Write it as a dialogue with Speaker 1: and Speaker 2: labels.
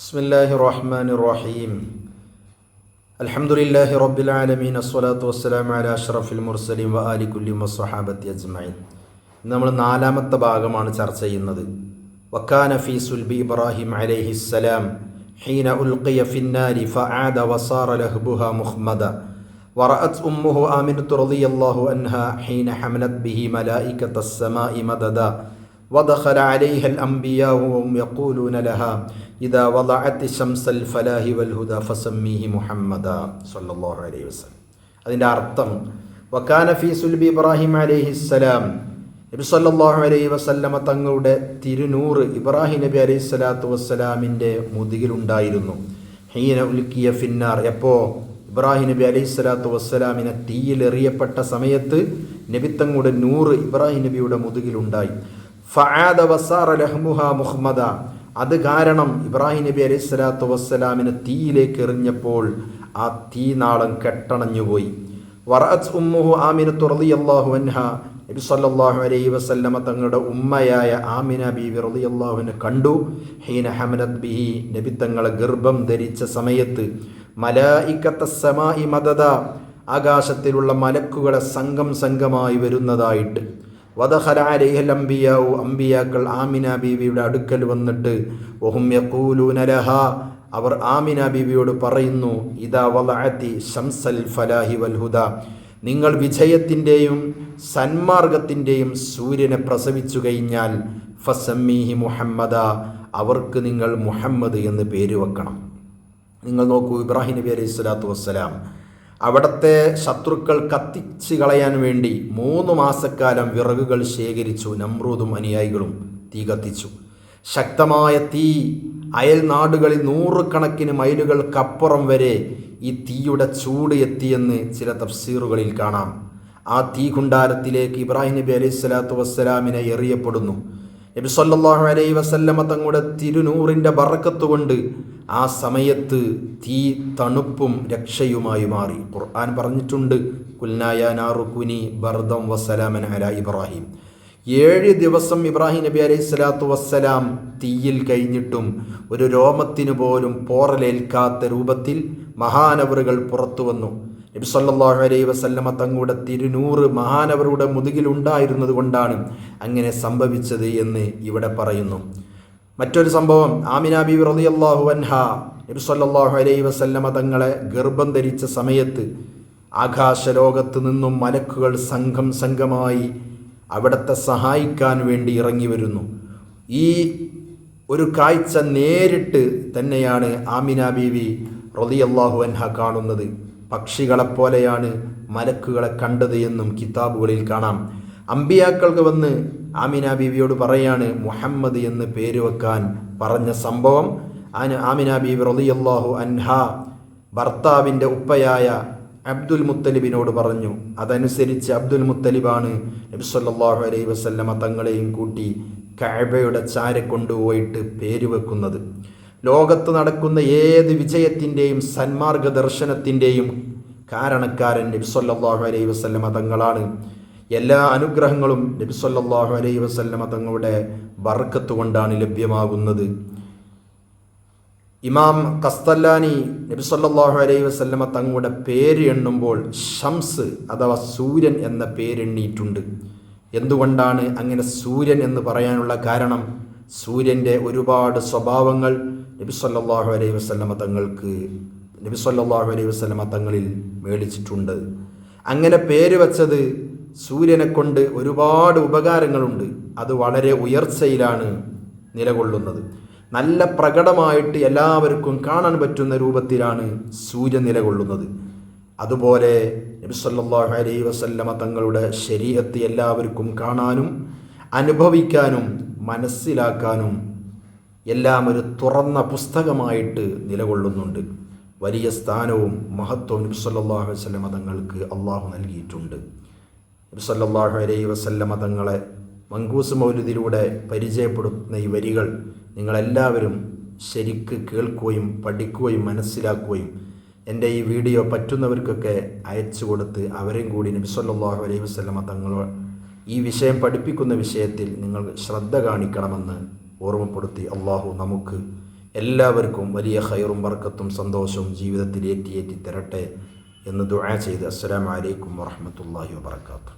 Speaker 1: بسم الله الرحمن الرحيم الحمد لله رب العالمين الصلاة والسلام على أشرف المرسلين وآل كل والصحابة أجمعين നമ്മൾ നാലാമത്തെ ഭാഗമാണ് ചർച്ച ചെയ്യുന്നത് വക്കാന ഫി സുൽബി ഇബ്രാഹിം അലൈഹി السلام حين ألقي في النار فعاد وصار لهبها مخمدا ورأت أمه آمنة رضي الله عنها حين حملت به ملائكة السماء مددا ودخل عليها الأنبياء وهم يقولون لها إذا وضعت شمس الفلاح والهدى فسميه محمدا صلى الله عليه وسلم അതിൻ്റെ അർത്ഥം വക്കാന ഫി സുൽബി ഇബ്രാഹിം അലൈഹിസ്സലാം നബി സല്ലല്ലാഹു അലൈഹി വസല്ലമ തങ്ങളുടെ തിരുനൂറ് ഇബ്രാഹിം നബി അലൈഹി സ്വലാത്തു വസ്സലാമിൻ്റെ മുതുകിലുണ്ടായിരുന്നു ഹീന ഉൽക്കിയ ഫിന്നാർ എപ്പോ ഇബ്രാഹിം നബി അലൈഹി സ്വലാത്തു വസ്സലാമിനെ തീയിലെറിയപ്പെട്ട സമയത്ത് നബി തങ്ങളുടെ നൂറ് ഇബ്രാഹിം നബിയുടെ മുതുകിലുണ്ടായി ഫആദ മുഹമ്മദ. അത് കാരണം ഇബ്രാഹിം നബി അലൈഹി സ്വലാത്തു വസ്സലാമിന് തീയിലേക്ക് എറിഞ്ഞപ്പോൾ ആ തീനാളം കെട്ടണഞ്ഞുപോയി വറഅത്ത് ഉമ്മുഹു റളിയല്ലാഹു നബി സല്ലല്ലാഹു അലൈഹി വസല്ലമ തങ്ങളുടെ ഉമ്മയായ ആമിന ബീവി റളിയല്ലാഹുവിനെ കണ്ടു. ഹീന ഹമലത് ബിഹി. നബി തങ്ങളെ ഗർഭം ധരിച്ച സമയത്ത് മലായിക്കത്ത സമായി മദദ. ആകാശത്തിലുള്ള മലക്കുകളെ സംഘം സംഘമായി വരുന്നതായിട്ട്. അംബിയാവു അംബിയാക്കൾ ആമിന ബീവിയുടെ അടുക്കൽ വന്നിട്ട് ഒഹും അവർ ആമിന ബീവിയോട് പറയുന്നു ഇതാ വലഅത്തി ഷംസൽ ഫലാഹി വൽഹുദ നിങ്ങൾ വിജയത്തിന്റെയും സന്മാർഗത്തിന്റെയും സൂര്യനെ പ്രസവിച്ചു കഴിഞ്ഞാൽ ഫസമ്മീഹി മുഹമ്മദ. അവർക്ക് നിങ്ങൾ മുഹമ്മദ് എന്ന് പേര് വെക്കണം. നിങ്ങൾ നോക്കൂ ഇബ്രാഹിം നബി അലൈഹി സ്വലാത്തു വസ്സലാം അവിടുത്തെ ശത്രുക്കൾ കത്തിച്ച് കളയാൻ വേണ്ടി മൂന്ന് മാസക്കാലം വിറകുകൾ ശേഖരിച്ചു നമ്രൂദും അനുയായികളും തീ കത്തിച്ചു. ശക്തമായ തീ അയൽ നാടുകളിൽ നൂറുകണക്കിന് മൈലുകൾക്കപ്പുറം വരെ ഈ തീയുടെ ചൂട് എത്തിയെന്ന് ചില തഫ്സീറുകളിൽ കാണാം. ആ തീ കുണ്ടാരത്തിലേക്ക് ഇബ്രാഹിം നബി അലൈഹി സ്വലാത്തു വസ്സലാമിനെ എറിയപ്പെടുന്നു. നബി സല്ലാഹു അലൈഹി വസല്ലമ തങ്ങളുടെ തിരുനൂറിന്റെ ബറക്കത്ത് കൊണ്ട് ആ സമയത്ത് തീ തണുപ്പും രക്ഷയുമായി മാറി. ഖുർആൻ പറഞ്ഞിട്ടുണ്ട് കുൽനായ നാറുക്കുനി ബർദം വസ്സലാമൻ അല ഇബ്രാഹിം. ഏഴ് ദിവസം ഇബ്രാഹിം നബി അലൈഹി സ്വലാത്തു വസ്സലാം തീയിൽ കഴിഞ്ഞിട്ടും ഒരു രോമത്തിനു പോലും പോറലേൽക്കാത്ത രൂപത്തിൽ മഹാനവറുകൾ പുറത്തു വന്നു. നബി സല്ലാഹു അലൈഹി വസല്ലമ തങ്ങളുടെ തിരുനൂറ് മഹാനവറുടെ മുതുകിലുണ്ടായിരുന്നത് കൊണ്ടാണ് അങ്ങനെ സംഭവിച്ചത് എന്ന് ഇവിടെ പറയുന്നു. മറ്റൊരു സംഭവം. ആമിന ബീവി റളിയല്ലാഹു അൻഹ നബി സല്ലല്ലാഹു അലൈഹി വസല്ലമ തങ്ങളെ ഗർഭം ധരിച്ച സമയത്ത് ആകാശലോകത്ത് നിന്നും മലക്കുകൾ സംഘം സംഘമായി അവിടത്തെ സഹായിക്കാൻ വേണ്ടി ഇറങ്ങി വരുന്നു. ഈ ഒരു കാഴ്ച നേരിട്ട് തന്നെയാണ് ആമിന ബീവി റളിയല്ലാഹു അൻഹ കാണുന്നത്. പക്ഷികളെപ്പോലെയാണ് മലക്കുകളെ കണ്ടത് എന്നും കിതാബുകളിൽ കാണാം. അമ്പിയാക്കൾക്ക് വന്ന് ആമിന ബീവിയോട് പറയാണ് മുഹമ്മദ് എന്ന് പേര് വെക്കാൻ പറഞ്ഞ സംഭവം. ആമിന ബീവി റളിയല്ലാഹു അൻഹ ഭർത്താവിന്റെ ഉപ്പയായ അബ്ദുൽ മുത്തലിബിനോട് പറഞ്ഞു. അതനുസരിച്ച് അബ്ദുൽ മുത്തലിബാണ് നബി സല്ലല്ലാഹു അലൈഹി വസല്ലമ തങ്ങളെയും കൂട്ടി കഅബയുടെ ചാര കൊണ്ടുപോയിട്ട് പേര് വെക്കുന്നത്. ലോകത്ത് നടക്കുന്ന ഏത് വിജയത്തിന്റെയും സന്മാർഗ ദർശനത്തിന്റെയും കാരണക്കാരൻ നബി സല്ലല്ലാഹു അലൈഹി വസല്ലമ തങ്ങളാണ്. എല്ലാ അനുഗ്രഹങ്ങളും നബി സല്ലല്ലാഹു അലൈഹി വസല്ലമ തങ്ങളുടെ ബർക്കത്ത് കൊണ്ടാണ് ലഭ്യമാകുന്നത്. ഇമാം കസ്തല്ലാനി നബി സല്ലല്ലാഹു അലൈഹി വസല്ലമ തങ്ങളുടെ പേര് എണ്ണുമ്പോൾ ഷംസ് അഥവാ സൂര്യൻ എന്ന പേരെണ്ണിയിട്ടുണ്ട് എന്തുകൊണ്ടാണ് അങ്ങനെ സൂര്യൻ എന്ന് പറയാനുള്ള കാരണം? സൂര്യന്റെ ഒരുപാട് സ്വഭാവങ്ങൾ നബി സല്ലല്ലാഹു അലൈഹി വസല്ലമ തങ്ങൾക്ക് നബി സല്ലല്ലാഹു അലൈഹി വസല്ലമ തങ്ങളിൽ മേടിച്ചിട്ടുണ്ട്. അങ്ങനെ പേര് വച്ചത് സൂര്യനെ കൊണ്ട് ഒരുപാട് ഉപകാരങ്ങളുണ്ട്. അത് വളരെ ഉയർച്ചയിലാണ് നിലകൊള്ളുന്നത്. നല്ല പ്രകടമായിട്ട് എല്ലാവർക്കും കാണാൻ പറ്റുന്ന രൂപത്തിലാണ് സൂര്യൻ നിലകൊള്ളുന്നത്. അതുപോലെ നബി സല്ലല്ലാഹു അലൈഹി വസല്ലമ തങ്ങളുടെ ശരീരത്തെ എല്ലാവർക്കും കാണാനും അനുഭവിക്കാനും മനസ്സിലാക്കാനും എല്ലാം ഒരു തുറന്ന പുസ്തകമായിട്ട് നിലകൊള്ളുന്നുണ്ട്. വലിയ സ്ഥാനവും മഹത്വവും നബി സല്ലല്ലാഹു അലൈഹി വസല്ലമ തങ്ങൾക്ക് അള്ളാഹു നൽകിയിട്ടുണ്ട്. നബി അലൈ വസല്ലമ തങ്ങളെ മങ്കൂസ് മൗലുദിലൂടെ പരിചയപ്പെടുത്തുന്ന ഈ വരികൾ നിങ്ങളെല്ലാവരും ശരിക്ക് കേൾക്കുകയും പഠിക്കുകയും മനസ്സിലാക്കുകയും എന്റെ ഈ വീഡിയോ പറ്റുന്നവർക്കൊക്കെ അയച്ചു കൊടുത്ത് അവരെയും കൂടി നബി സല്ലല്ലാഹു അലൈഹി വസല്ലമ തങ്ങൾ ഈ വിഷയം പഠിപ്പിക്കുന്ന വിഷയത്തിൽ നിങ്ങൾ ശ്രദ്ധ കാണിക്കണമെന്ന് ഓർമ്മപ്പെടുത്തി അള്ളാഹു നമുക്ക് എല്ലാവർക്കും വലിയ ഹൈറും വർക്കത്തും സന്തോഷവും ജീവിതത്തിൽ ഏറ്റിയേറ്റി തരട്ടെ എന്ന് ദുആ ചെയ്ത്. അസ്സലാമു അലൈക്കും വറഹ്മത്തുള്ളാഹി വബറകാതുഹു.